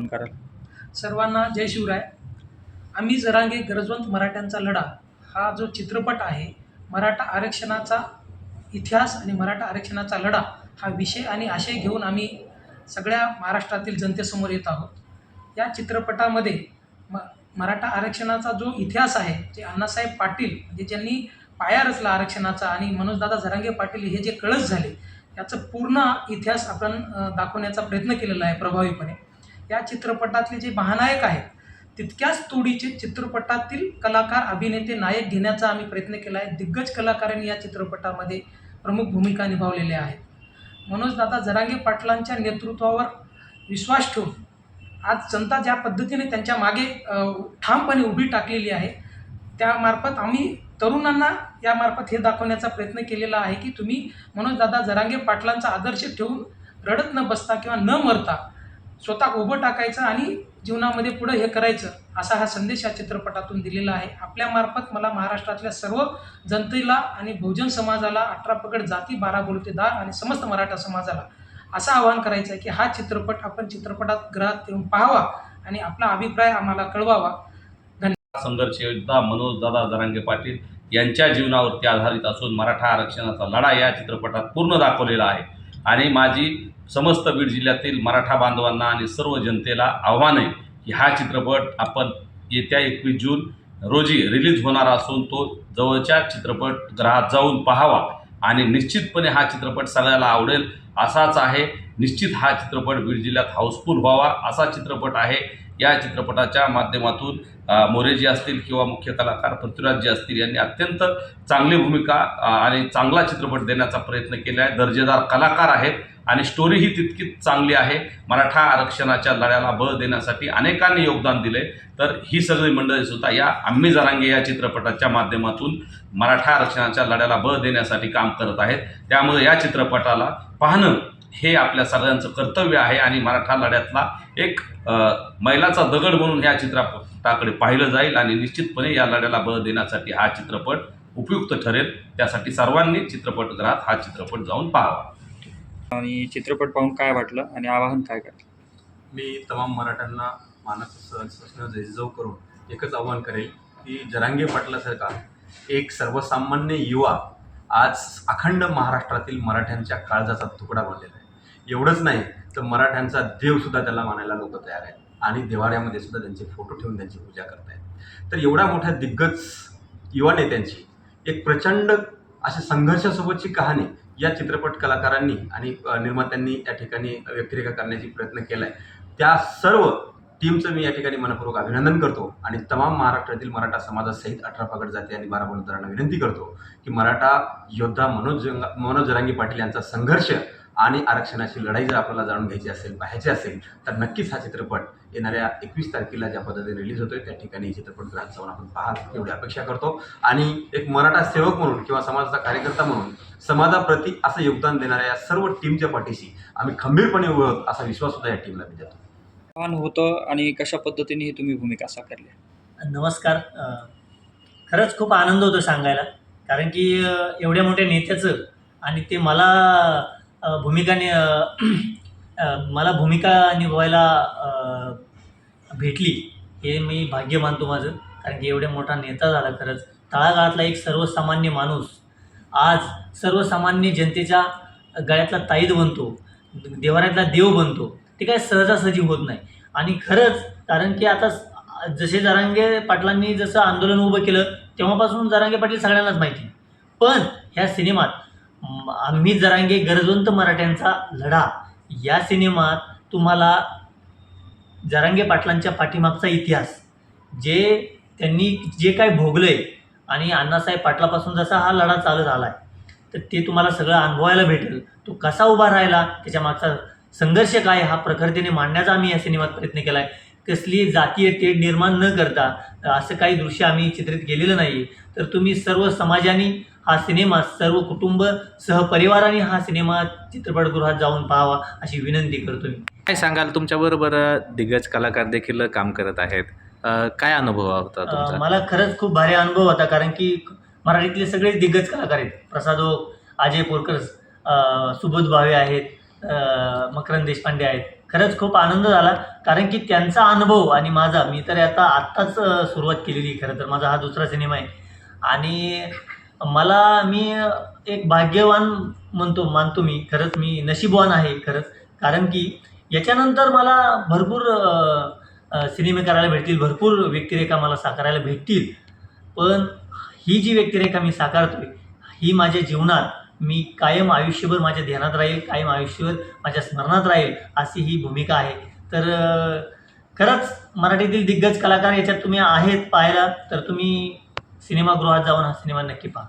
आवाहन कराल. सर्वांना जय शिवराय. आम्ही जरांगे गरजवंत मराठ्यांचा लढा हा जो चित्रपट आहे मराठा आरक्षणाचा इतिहास आणि मराठा आरक्षणाचा लढा हा विषय आणि आशय घेऊन आम्ही सगळ्या महाराष्ट्रातील जनतेसमोर येत आहोत. या चित्रपटामध्ये म मराठा आरक्षणाचा जो इतिहास आहे जे अण्णासाहेब पाटील म्हणजे ज्यांनी पाया रचला आरक्षणाचा आणि मनोजदादा झरांगे पाटील हे जे कळस झाले याचं पूर्ण इतिहास आपण दाखवण्याचा प्रयत्न केलेला आहे प्रभावीपणे. या चित्रपटातले जे महानायक आहेत तितक्याच तोडीचे चित्रपटातील कलाकार अभिनेते नायक घेण्याचा आम्ही प्रयत्न केला आहे. दिग्गज कलाकारांनी या चित्रपटामध्ये प्रमुख भूमिका निभावलेल्या आहेत. मनोजदादा जरांगे पाटलांच्या नेतृत्वावर विश्वास ठेवून आज जनता ज्या पद्धतीने त्यांच्या मागे ठामपणे उभी टाकलेली आहे त्यामार्फत आम्ही तरुणांना यामार्फत हे दाखवण्याचा प्रयत्न केलेला आहे की तुम्ही मनोजदादा जरांगे पाटलांचा आदर्श ठेवून रडत न बसता किंवा न मरता स्वतः उभं टाकायचं आणि जीवनामध्ये पुढं हे करायचं असा हा संदेश या चित्रपटातून दिलेला आहे. आपल्यामार्फत मला महाराष्ट्रातल्या सर्व जनतेला आणि बहुजन समाजाला अठरा पकड जाती बारा बोलतेदार आणि समस्त मराठा समाजाला असं आवाहन करायचं आहे की हा चित्रपट आपण चित्रपटात ग्रहात येऊन पाहावा आणि आपला अभिप्राय आम्हाला कळवावा. संघर्ष योद्धा मनोज दादा जरांगे पाटील यांच्या जीवनावरती आधारित असून मराठा आरक्षणाचा लढा या चित्रपटात पूर्ण दाखवलेला आहे. आणि माझी समस्त बीड जिल्ह्यातील मराठा बांधवांना आणि सर्व जनतेला आव्हान आहे की हा चित्रपट आपण येत्या एकवीस जून रोजी रिलीज होणार असून तो जवळच्या चित्रपटगृहात जाऊन पाहावा. आणि निश्चितपणे हा चित्रपट सगळ्याला आवडेल असाच आहे. निश्चित हा चित्रपट बीड जिल्ह्यात हाऊसफुल व्हावा असा चित्रपट आहे. या चित्रपटाच्या माध्यमातून मोरेजी असतील किंवा मुख्य कलाकार पृथ्वीराजजी असतील यांनी अत्यंत चांगली भूमिका आणि चांगला चित्रपट देण्याचा प्रयत्न केला आहे दर्जेदार कलाकार आहेत. आणि स्टोरीही तितकीच चांगली आहे. मराठा आरक्षणाच्या लढ्याला बळ देण्यासाठी अनेकांनी योगदान दिले तर ही सगळी मंडळी सुद्धा या आम्ही जरांगे या चित्रपटाच्या माध्यमातून मराठा आरक्षणाच्या लढ्याला बळ देण्यासाठी काम करत आहेत. त्यामुळे या चित्रपटाला पाहणं हे आपल्या सगळ्यांचं कर्तव्य आहे आणि मराठा लढ्यातला एक मैलाचा दगड म्हणून या चित्रपटाकडे पाहिलं जाईल आणि निश्चितपणे या लढ्याला बळ देण्यासाठी हा चित्रपट उपयुक्त ठरेल. त्यासाठी सर्वांनी चित्रपटगृहात हा चित्रपट जाऊन पाहावा. आणि चित्रपट पाहून काय वाटलं आणि आवाहन काय करतं? मी तमाम मराठ्यांना मानस जैजव करून एकच आव्हान करेल की जरांगे पाटलासारखा एक सर्वसामान्य युवा आज अखंड महाराष्ट्रातील मराठ्यांच्या काळजाचा तुकडा बनलेला आहे. एवढंच नाही तर मराठ्यांचा देवसुद्धा त्याला मानायला लोक तयार आहेत आणि देवाऱ्यामध्ये सुद्धा त्यांचे फोटो ठेवून त्यांची पूजा करतायत. तर एवढ्या मोठ्या दिग्गज युवा नेत्यांची एक प्रचंड अशा संघर्षासोबतची कहाणी या चित्रपट कलाकारांनी आणि निर्मात्यांनी या ठिकाणी व्यक्तिरेखा करण्याची प्रयत्न केला आहे त्या सर्व टीमचं मी या ठिकाणी मनपूर्वक अभिनंदन करतो आणि तमाम महाराष्ट्रातील मराठा समाजासहित अठरा पगड जाते आणि बारा बलुतरांना विनंती करतो की मराठा योद्धा मनोज मनोज जरांगी पाटील यांचा संघर्ष आणि आरक्षणाची लढाई जर आपल्याला जाणून घ्यायची असेल पाहायची असेल तर नक्कीच हा चित्रपट येणाऱ्या एकवीस तारखेला ज्या पद्धतीने रिलीज होतोय त्या ठिकाणी चित्रपटगृहात जाऊन आपण पाहाल एवढी अपेक्षा करतो. आणि एक मराठा सेवक म्हणून किंवा समाजाचा कार्यकर्ता म्हणून समाजाप्रती असं योगदान देणाऱ्या या सर्व टीमच्या पाठीशी आम्ही खंबीरपणे उभे आहोत असा विश्वास सुद्धा या टीमला मी देतो. आव्हान होतं आणि कशा पद्धतीने ही तुम्ही भूमिका साकारली? नमस्कार. खरंच खूप आनंद होतो सांगायला कारण की एवढ्या मोठ्या नेत्याचं आणि ते मला भूमिका नि मला भूमिका निभवायला भेटली हे मी भाग्य मानतो माझं. कारण की एवढ्या मोठा नेता झाला खरंच. तळागाळातला एक सर्वसामान्य माणूस आज सर्वसामान्य जनतेच्या गळ्यातला ताईद बनतो देवाऱ्यातला देव बनतो. ते काय सहजासहजी होत नाही. आणि खरंच कारण की आता जसे जरांगे पाटलांनी जसं आंदोलन उभं केलं तेव्हापासून जरांगे पाटील सगळ्यांनाच माहिती. पण ह्या सिनेमात आम्ही जरांगे गरजवंत मराठ्यांचा लढा. या सिनेमात तुम्हाला जरांगे पाटलांच्या पाठीमागचा इतिहास जे त्यांनी जे काय भोगलंय आणि अण्णासाहेब पाटलापासून जसा हा लढा चालत आला आहे तर ते तुम्हाला सगळं अनुभवायला भेटेल. तो कसा उभा राहिला त्याच्या मागचा संघर्ष काय हा प्रखरतेने मांडण्याचा आम्ही या सिनेमात प्रयत्न केला आहे कसली जातीय तेढ निर्माण न करता असं काही दृश्य आम्ही चित्रित केलेलं नाही. तर तुम्ही सर्व समाजाने हा सिनेमा सर्व कुटुंब सहपरिवाराने हा सिनेमा चित्रपटगृहात जाऊन पाहावा अशी विनंती करतो मी. काय सांगाल? तुमच्याबरोबर दिग्गज कलाकार देखील काम करत आहेत. काय अनुभव होता तुमचा? मला खरंच खूप भारी अनुभव होता कारण की मराठीतले सगळेच दिग्गज कलाकार आहेत. प्रसाद ओक अजय पोरकर सुबोध भावे आहेत मकरंद देशपांडे आहेत. खरंच खूप आनंद झाला. कारण की त्यांचा अनुभव आणि माझा मी तर आता आत्ताच सुरुवात केलेली खरं तर. माझा हा दुसरा सिनेमा आहे. आणि मला मी एक भाग्यवान म्हणतो मानतो मी. खरंच मी नशीबवान आहे खरंच. कारण की याच्यानंतर मला भरपूर सिनेमे करायला भेटतील. भरपूर व्यक्तिरेखा मला साकारायला भेटतील. पण ही जी व्यक्तिरेखा मी साकारतोय ही माझ्या जीवनात मी कायम आयुष्यभर माझ्या ध्यानात राहील कायम आयुष्यभर माझ्या स्मरणात राहील अशी ही भूमिका आहे. तर खरंच मराठीतील दिग्गज कलाकार याच्यात तुम्ही आहेत पाहायला तर तुम्ही सिनेमागृहात जाऊन हा सिनेमा नक्की पहा.